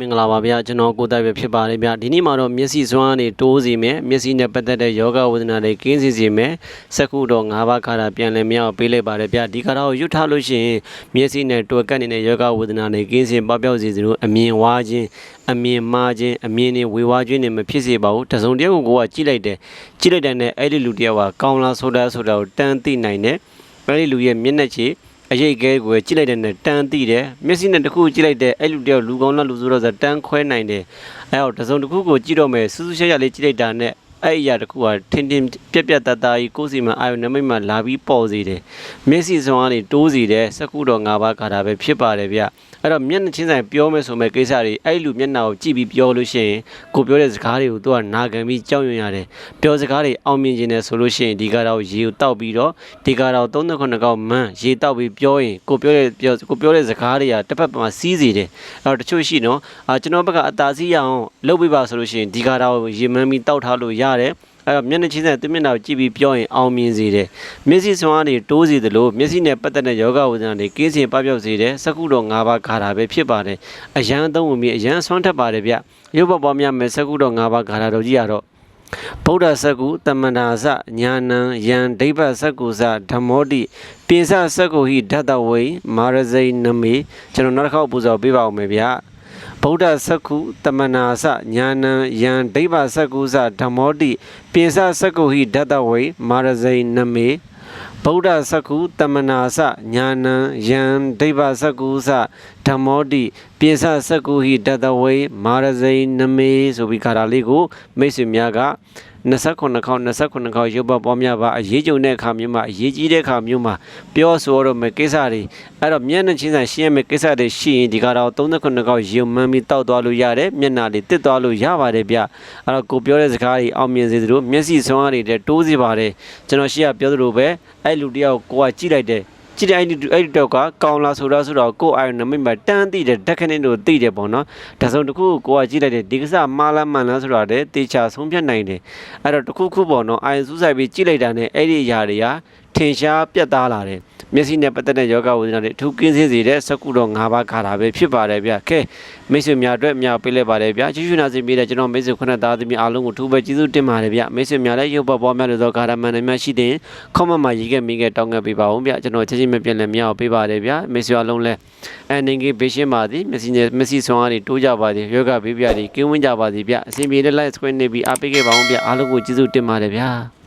မင်္ဂလာပါဗျာကျွန်တော်ကိုတိုက်ပဲဖြစ်ပါတယ်ဗျာဒီနေ့မှာတော့မျက်စိစွမ်းအနေတိုးစီမယ်မျက်စိနဲ့ပတ်သက်တဲ့ယောဂဝေဒနာတွေကင်းစီစီမယ်စက္ခုတော့၅ပါးခါတာပြန်လည်မြောက်ပေးလိုက်ပါတယ်ဗျာဒီခါတော့ရွတ်ထားလို့ရှိရင်မျက်စိနဲ့တွေ့ကပ်နေတဲ့ယောဂဝေဒနာတွေကင်းစင်ပပျောက်စီစီတို့အမြင်ဝါခြင်းအမြင်မှားခြင်းအမြင်တွေဝေဝါးခြင်းတွေမဖြစ်စေပါဘူးတစုံတယောက်ကိုကိုကကြည့်လိုက်တယ်ကြည့်လိုက်တဲ့နဲ့အဲ့ဒီလူတယောက်ကကောင်းလားဆိုတာဆိုတာကိုတန်းသိနိုင်တယ်အဲ့ဒီလူရဲ့မျက်နှာချေ အရေးကဲကိုကြည့်လိုက်တဲ့နဲ့တန်းသိတယ်မျက်စိနဲ့တစ်ခုကြည့်လိုက်တဲ့အဲ့လူတယောက်လူကောင်းလားလူဆိုတော့ဆိုတန်းခွဲနိုင်တယ်အဲ့တော့တစ်စုံတစ်ခုကိုကြည့်တော့မယ်စူးစူးရှက်ရှက်လေးကြည့်လိုက်တာနဲ့ အဲ့အရာတစ်ခုကထင်ထင်ပြက်ပြက်တတကြီးကိုယ်စီမအာယုန်နမိတ်မှာလာပြီးပေါ်စေတယ်မျက်စိစွမ်းအားတွေတိုးစေတယ်စက္ကူတော်၅ပါးခါတာပဲဖြစ်ပါတယ်ဗျအဲ့တော့မျက်နှာချင်းဆိုင်ပြောမယ်ဆိုမဲ့ကိစ္စတွေအဲ့လူမျက်နှာကိုကြည့်ပြီးပြောလို့ရှိရင်ကိုပြောတဲ့စကားတွေကိုသူကနာခံပြီးကြောက်ရွံ့ရတယ်ပြောစကားတွေအောင်မြင်ခြင်းနဲ့ဆိုလို့ရှိရင်ဒီကတော့ရေကိုတောက်ပြီးတော့ဒီကတော့39ကောက်မန်းရေတောက်ပြီးပြောရင်ကိုပြောတဲ့ပြောကိုပြောတဲ့စကားတွေကတစ်ဖက်မှာစီးစေတယ်အဲ့တော့တချို့ရှိနော်အာကျွန်တော်ဘက်ကအသာစီးရအောင်လုပ်ပေးပါဆိုလို့ရှိရင်ဒီကတော့ရေမန်းပြီးတောက်ထားလို့ရတယ်အဲ့တော့မျက်နှာချင်းဆိုင်သူမျက်နှာကိုကြည့်ပြီးပြောရင်အောင်မြင်စေတယ်မျက်စိစွမ်းအားတွေတိုးစေတယ်လို့မျက်စိနဲ့ပတ်သက်တဲ့ယောဂဝိဒနာတွေကင်းစင်ပပျောက်စေတယ်စက္ခုတော်၅ပါးခါတာပဲဖြစ်ပါတယ်အရန်အသုံးဝင်ပြီးအရန်ဆွမ်းထက်ပါတယ်ဗျရုပ်ပပေါ်များမယ်စက္ခုတော်၅ပါးခါတာတော်ကြီးရတော့ဗုဒ္ဓစကုတမန္တာစညာနံယံဒိဗ္ဗစကုစဓမ္မောတိပိစစကုဟိဓတ္တဝေမာရဇိနမေကျွန်တော်နောက်တစ်ခေါက်ပူဇော်ပေးပါဦးမယ်ဗျာ ဗုဒ္ဓစကုတမန္နာစညာနံယံဒိဗ္ဗစကုစဓမ္မောတိပိစစကုဟိဓတ္တဝေမာရဇိနမေဗုဒ္ဓစကုတမနာစညာနံယံဒိဗ္ဗစကုစဓမ္မောတိပိစစကုဟိတတဝေမာရဇိနမေဆိုပြီးခါတာလေးကိုမိတ်ဆွေများက 29ခေါက်29ခေါက်ရုပ်ပတ်ပေါ်များပါအရေးကြုံတဲ့အခါမျိုးမှာအရေးကြီးတဲ့အခါမျိုးမှာပြောဆိုရမယ့်ကိစ္စတွေအဲ့တော့မျက်နှာချင်းဆိုင်ရှင်းရမယ့်ကိစ္စတွေရှိရင်ဒီကတော့39ခေါက်ရုံမှန်းပြီးတောက်သွားလို့ရတယ်မျက်နှာလေးတစ်သွားလို့ရပါတယ်ဗျအဲ့တော့ကိုပြောတဲ့စကားတွေအောင်မြင်စေသလိုမျက်စိဆွမ်းအားတွေတိုးစေပါတယ်ကျွန်တော်ရှေ့ကပြောသလိုပဲအဲ့လူတယောက်ကိုကကြည့်လိုက်တယ် ကြည့်တဲ့အဲ့ဒီအဲ့ဒီတော့ကကောင်းလားဆိုတော့ဆိုတော့ကိုယ်အာရုံနမိတ်မှာတန်းသိတယ်ဓက္ခဏိတို့သိတယ်ပေါ့နော်ဒါဆိုတစ်ခုကိုကကြည့်လိုက်တယ်ဒီကစားမာလားမှန်လားဆိုတော့တဲ့တေချာဆုံးဖြတ်နိုင်တယ်အဲ့တော့တစ်ခုခုပေါ့နော်အာရုံစူးစိုက်ပြီးကြည့်လိုက်တာနဲ့အဲ့ဒီအရာတွေက ထင်ရှားပြတ်သားလာတယ်မျက်စိနဲ့ပတ်သက်တဲ့ယောဂဝိဒနာတွေအထူးကင်းစေစေတဲ့စကုတော်၅ပါးခါတာပဲဖြစ်ပါတယ်ဗျကဲမိတ်ဆွေများအတွက်အများပေးလိုက်ပါတယ်ဗျကျေးဇူးနာစီပေးတဲ့ကျွန်တော်မိတ်ဆွေခုနှစ်သားသမီးအားလုံးကိုထူးပဲကျေးဇူးတင်ပါတယ်ဗျမိတ်ဆွေများလည်းရုပ်ပေါ်ပေါ်များလို့သောကာရမန်တွေများရှိတဲ့ခေါမမှာရေးခဲ့မိခဲ့တောင်းခဲ့ပေးပါဦးဗျကျွန်တော်ချက်ချင်းမပြတ်လည်းမရအောင်ပေးပါတယ်ဗျမိတ်ဆွေအားလုံးလည်းအဲနေကြီးဘေးရှင်းပါသည်မျက်စိနဲ့မျက်စိဆွမ်းအားတွေတိုးကြပါသည်ယောဂဘေးပြားတွေကင်းဝန်းကြပါသည်ဗျအစဉ်ပြေတဲ့ live screen နေပြီးအားပေးခဲ့ပါဦးဗျအားလုံးကိုကျေးဇူးတင်ပါတယ်ဗျ